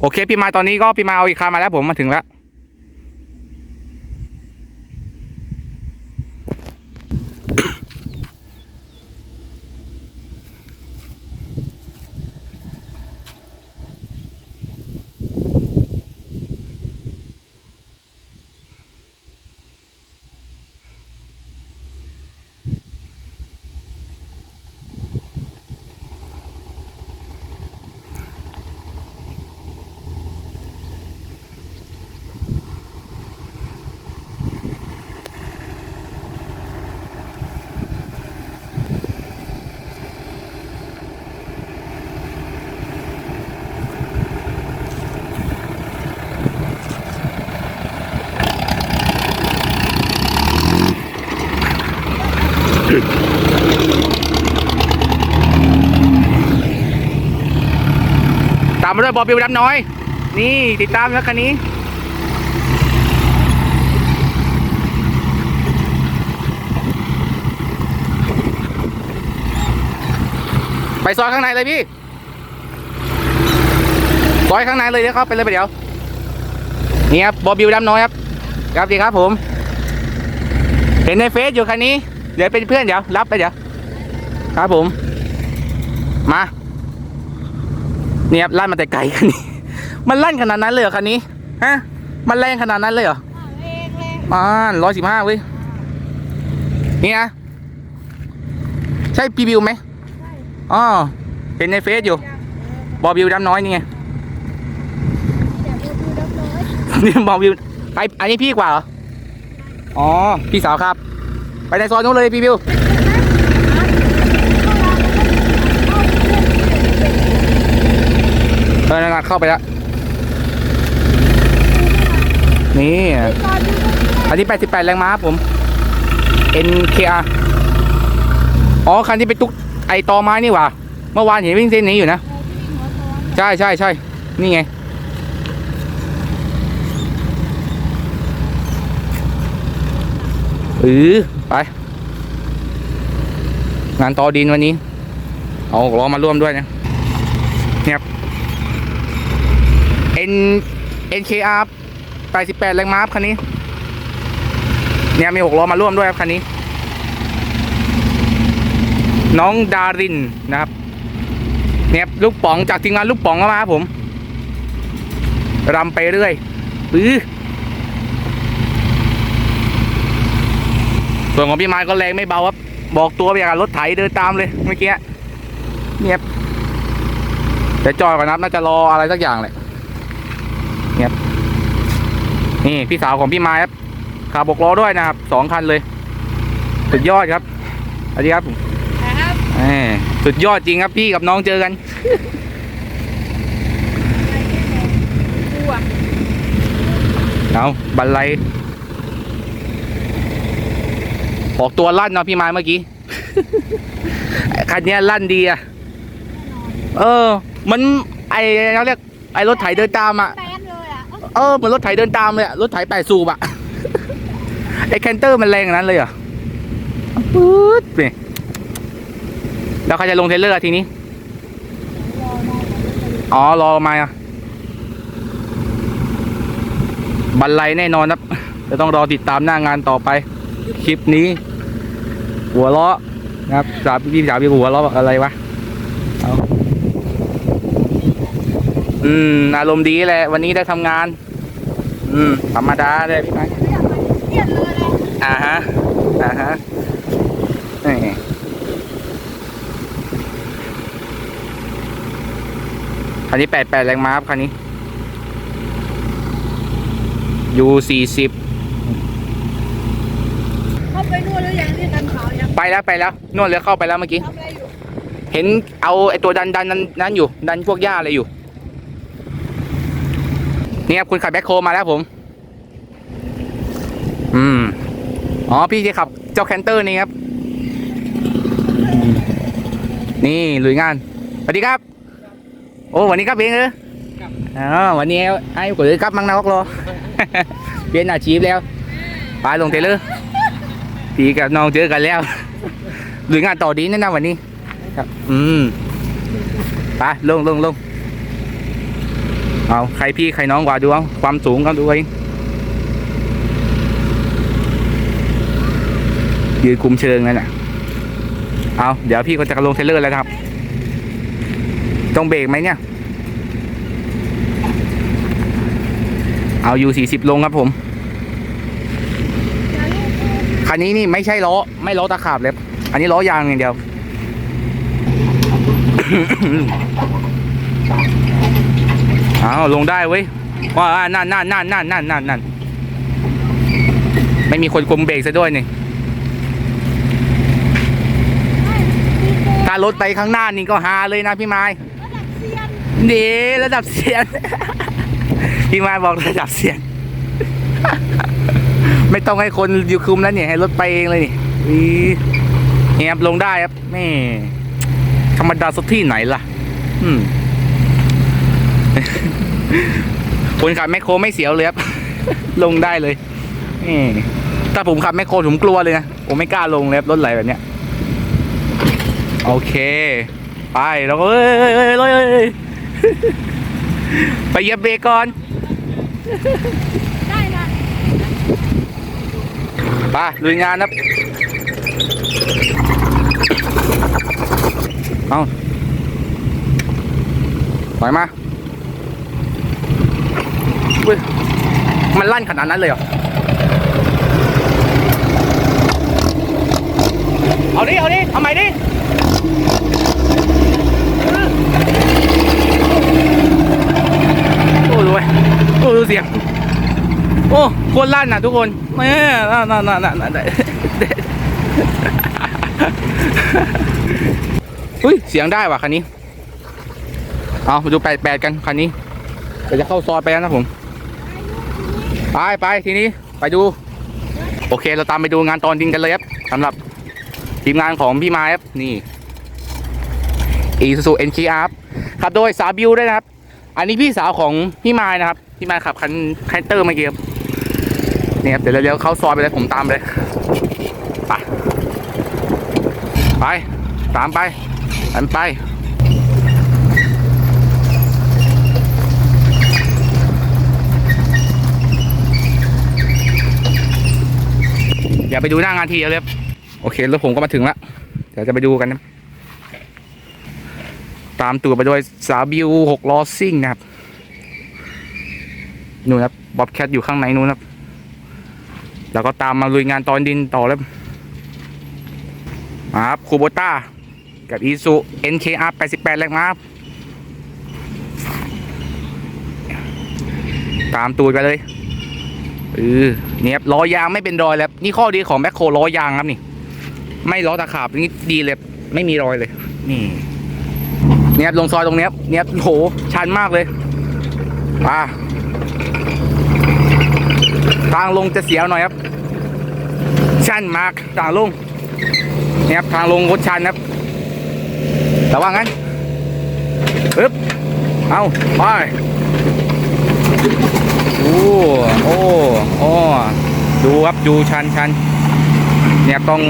โอเคพี่มาตอนนี้ก็พี่มาเอาอีกคันมาแล้วผมมาถึงแล้ว ตามมาด้วยบอบิวดำน้อย นี่ติดตามแล้วคันนี้ไปซอยข้างในเลยพี่ ซอยข้างในเลยเดี๋ยวเขาไปเลยไปเดี๋ยว นี่ครับบอบิวดำน้อยครับ ครับดีครับผม เห็นในเฟซอยู่คันนี้ เดี๋ยวเป็นเพื่อนเดี๋ยวรับไปเดี๋ยวครับผม มาเนี่ยครับลั่นมาแต่ไกลคันนี้ มันลั่นขนาดนั้นเลยเหรอคันนี้ฮะมันแรงขนาดนั้นเลยเหรอเองเลยอ่าร้อยสิบห้าเว้ยนี่นะใช่พีบิวไหมอ๋อเห็นในเฟซอยู่บอบิวดำน้อยนี่ไงเดี๋ยวดูดูน้ำน้อยนี่บอบิวไออันนี้พี่กว่าเหรออ๋อพี่สาวครับ ไปในซอยนู้นเลยพี่บิวเออนั่นเข้าไปแล้วนี่อนดูอันนี้ 88 แรงม้าครับผม NKR อ๋อ คันที่ไปตุกไอตอไม้นี่หว่า เมื่อวานเห็นวิ่งเส้นนี้อยู่นะ ใช่ใช่ใช่นี่ไง เออไป งานต่อดินวันนี้ เอาหกล้อมาร่วมด้วยนะเนี่ยครับ N NKR 88แรงม้าครับคันนี้ เนี่ยมีหกล้อมาร่วมด้วยครับคันนี้ น้องดารินนะครับ เนี่ยลูกป๋องจากทีมงานลูกป๋องก็มาครับผมรำไปเรื่อยปื้อ ส่วนของพี่ไม้ก็แรงไม่เบาครับ บอกตัวไปอย่างกับรถไถเดินตามเลยเมื่อกี้เนี่ยครับแต่จอยก่อนนะครับน่าจะรออะไรสักอย่างแหละเนี่ยครับนี่พี่สาวของพี่ไม้ครับขับบกล้อด้วยนะครับสองคันเลย สุดยอดครับสวัสดีครับผมนะครับแหมสุดยอดจริงครับพี่กับน้องเจอกันกูอะเอาบันไล ออกตัวลั่นเนาะพี่ไม้เมื่อกี้ คันเนี้ยลั่นดีอะเออ มันไอเขาเรียกไอรถไถเดินตามอะแตนเลยอะเออเหมือนรถไถเดินตามเลยอะรถไถแปดสูบอะไอแคนเตอร์มันแรงอย่างนั้นเลยเหรอปื๊ดนี่แล้วใครจะลงเทรลเลอร์อะทีนี้ อ๋อ รอมาอะบันไลแน่นอนครับจะต้องรอติดตามหน้างานต่อไป คลิปนี้ หัวเราะนะครับสาวพี่สาวพี่หัวเราะบออะไรวะอาอืมอารมณ์ดีแหละ วันนี้ได้ทำงาน อืมธรรมดาเลยพี่ไปลี่ยนเลยเลยอ่าฮะอ่าฮะนี่คันนี้แปดแปดแรงม้าครับคันนี้ U สี่สิบ เข้าไปนู่นหรือยังที่กันขาวยัง ไปแล้วไปแล้วนวดเรือเข้าไปแล้วเมื่อกี้ทำอะไรอยู่เห็นเอาไอตัวดันดันนั้นนั้นอยู่ ดันพวกหญ้าอะไรอยู่ นี่ครับคุณขับแบ็คโฮมาแล้วผม อืม อ๋อพี่จะขับเจ้าแคนเตอร์นี่ครับ นี่ลุยงาน สวัสดีครับ โอ้วันนี้ครับเองเอออ๋อวันนี้ให้กดเลยครับมังนาวกโลเปลี่ยนอาชีพแล้ว ไปลงเทเลอร์ พี่กับน้องเจอกันแล้วลุยงานต่อดีแน่นะวันนี้ ครับ อืมไปลงลงลงเอาใครพี่ใครน้องกว่าดูเอาความสูงก็ดูเองยืนคุมเชิงนั่นน่ะเอาเดี๋ยวพี่ก็จะลงเทรลเลอร์แล้วครับ ต้องเบรกไหมเนี่ย เอาอยู่สี่สิบลงครับผม คันนี้นี่ไม่ใช่ล้อ ไม่ล้อตะขาบเลย อันนี้ล้อยางอย่างเดียวเอาลงได้เว้ยว่าอ่านั่นนั่นนั่นนั่นนั่นนั่นนั่นไม่มีคนคุมเบรกซะด้วยนี่ให้ดีโกถ้ารถไปข้างหน้านี่ก็ฮาเลยนะพี่ไม้ระดับเซียนดีระดับเสียนพี่ไม้บอกระดับเสียน ไม่ต้องให้คนอยู่คุมแล้วเนี่ยให้รถไปเองเลยนี่อีเนี่ครับลงได้ครับแม่ธรรมดาสักที่ไหนล่ะ อืมคนขับแมคโครไม่เสียวเลยครับ ลงได้เลยนี่ถ้าผมขับแมคโครผมกลัวเลยนะ ผมไม่กล้าลงเลยครับรถไหลแบบเนี้ย โอเค ไปแล้วก็เอ้ยเอ้ยเอ้ยเอ้ยเอ้ยเอ้ยไปเหยียบเบรกก่อน ได้นะ ไปลุยงานครับ เอาถอยมาอุ๊ยมันลั่นขนาดนั้นเลยเหรอ เอาดิ เอาดิเอาใหม่ดิโอ้ดูเว้ยโอ้ดูเสียง โคตรลั่นนะทุกคนแม่นั่นนั่นนั่นนั่นนั่นเฮ้ยเสียงได้ว่ะคันนี้ เอามาดูแปดแปดกันคันนี้เดี๋ยวจะเข้าซอยไปแล้วนะผม ไปไปทีนี้ไปดู โอเคเราตามไปดูงานตอนดินกันเลยครับสำหรับทีมงานของพี่ม้ครับนี่อีซูซูเอ็นคีอาร์ขับโดยสาวบิวด้วยนะครับ อันนี้พี่สาวของพี่ไม้นะครับ พี่ไม้ขับคันคันเตอร์เมื่อกี้ครับ นี่ครับเดี๋ยวเร็วเข้าซอยไปเลยผมตามไปเลยไปไป ตามไปอันไปอย่าไปดูหน้างานทีเดียวเลยครับโอเคแล้วผมก็มาถึงแล้วเดี๋ยวจะไปดูกันนะตามตัวไปโดยสาบิวหกล้อซิ่งนะครับนู่นครับบ๊อบแคทอยู่ข้างในนู่นครับ แล้วก็ตามมาลุยงานตอนดินต่อแล้วมาครับคูโบต้ากับอีซู NKR 88แรงม้าครับตามตูดไปเลยเออเนี่ยครับล้อยางไม่เป็นรอยแล้วนี่ข้อดีของแบ็คโครล้อยางครับนี่ ไม่ล้อตะขาบนี่ดีเลยไม่มีรอยเลย นี่เนี่ยลงซอยตรงเนี้ยเนี่ยโหชันมากเลยป่าทางลงจะเสียวหน่อยครับ ชันมากทางลงเนี่ยครับทางลงรถชันครับ แต่ว่างั้นปึ๊บเอาไปโอ้โอ้โอ้ดูครับดูชันชันเนี่ยต้อง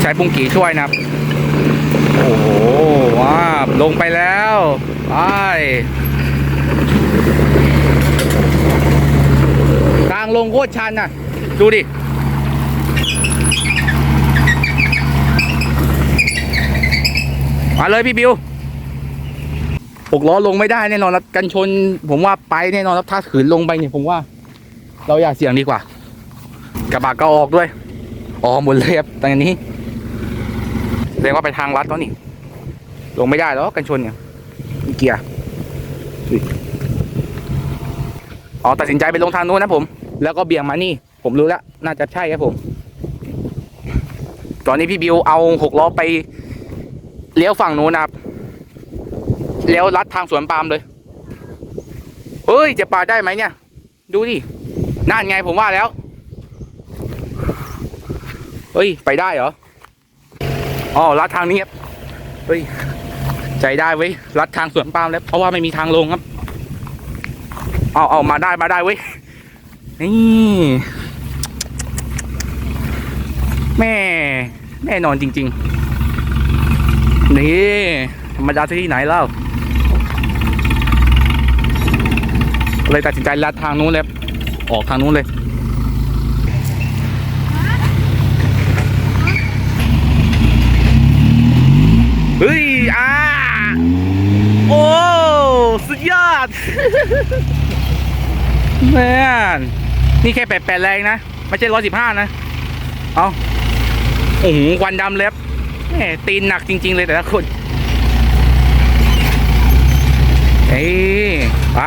ใช้ปุ้งกี่ช่วยนะครับ โอ้โหว้าลงไปแล้วไปทางลงโคตรชันนะดูดิ มาเลยพี่บิวหกล้อลงไม่ได้แน่นอนครับกันชน ผมว่าไปแน่นอนครับถ้าขืนลงไปเนี่ยผมว่า เราอย่าเสี่ยงดีกว่า กระบะก็ออกด้วยอ๋อหมดเลยครับตอนนี้แสดงว่าไปทางลัดแล้วนี่ ลงไม่ได้แล้วกันชนเนี่ยเกียร์อ๋อตัดสินใจไปลงทางนู้นนะผม แล้วก็เบี่ยงมานี่ ผมรู้แล้ว น่าจะใช่ครับผม ตอนนี้พี่บิวเอาหกล้อไป เลี้ยวฝั่งนู้นนะครับเลี้ยวลัดทางสวนปาล์มเลยเอ้ย จะปาดได้ไหมเนี่ย ดูดินั่นไงผมว่าแล้วเฮ้ย ไปได้เหรออ๋อลัดทางนี้ครับเฮ้ยใจได้เว้ยลัดทางสวนปาล์มแล้วเพราะว่าไม่มีทางลงครับเอาเอามาได้มาได้เว้ยนี่แม่แน่นอนจริง ๆ นี่ธรรมดาที่ไหนเล่าเลยตัดสินใจลัดทางนู้นเลยออกทางนู้นเลยเฮ้ยอ่าโอ้สุดยอดแม่นนี่แค่แปดแปดแรงนะ ไม่ใช่ร้อยสิบห้านะ เอาโอ้โหควันดำเล็บ แหมตีนหนักจริง ๆ เลยแต่ละคนเอ้ยไป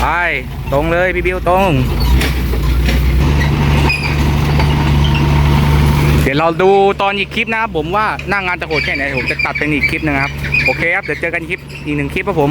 ไป ตรงเลยพี่บิวตรง เดี๋ยวเราดูตอนอีกคลิปนะครับผมว่าหน้างานจะโหดแค่ไหนผมจะตัดเป็นอีกคลิปนะครับ โอเคครับ เดี๋ยวเจอกันคลิปอีกหนึ่งคลิปครับผม